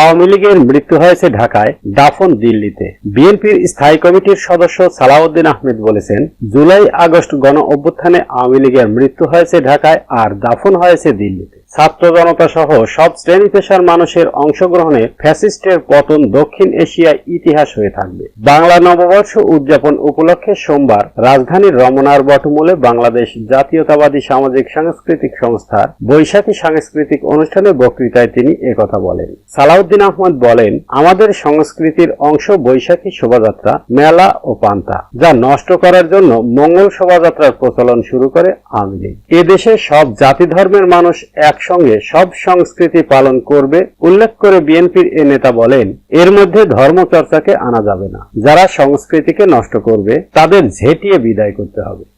আওয়ামী লীগের মৃত্যু হয়েছে ঢাকায়, দাফন দিল্লিতে। বিএনপির স্থায়ী কমিটির সদস্য সালাউদ্দিন আহমেদ বলেছেন, জুলাই আগস্ট গণ অভ্যুত্থানে আওয়ামী লীগের মৃত্যু হয়েছে ঢাকায় আর দাফন হয়েছে দিল্লিতে। ছাত্র জনতা সহ সব শ্রেণি পেশার মানুষের অংশগ্রহণে ফ্যাসিস্টের পতন দক্ষিণ এশিয়ায় ইতিহাস হয়ে থাকবে। বাংলা নববর্ষ উদযাপন উপলক্ষে সোমবার রাজধানীর রমনার বটমূলে বাংলাদেশ জাতীয়তাবাদী সামাজিক সাংস্কৃতিক সংস্থার বৈশাখী সাংস্কৃতিক অনুষ্ঠানে বক্তৃতায় তিনি একথা বলেন। সালাউদ্দিন আহমদ বলেন, আমাদের সংস্কৃতির অংশ বৈশাখী শোভাযাত্রা, মেলা ও পান্তা, যা নষ্ট করার জন্য মঙ্গল শোভাযাত্রার প্রচলন শুরু করে আওয়ামী লীগ। এদেশে সব জাতি ধর্মের মানুষ একসঙ্গে সব সংস্কৃতি পালন করবে, উল্লেখ করে বিএনপির এ নেতা বলেন, এর মধ্যে ধর্ম চর্চাকে আনা যাবে না। যারা সংস্কৃতিকে নষ্ট করবে, তাদের ঝেটিয়ে বিদায় করতে হবে।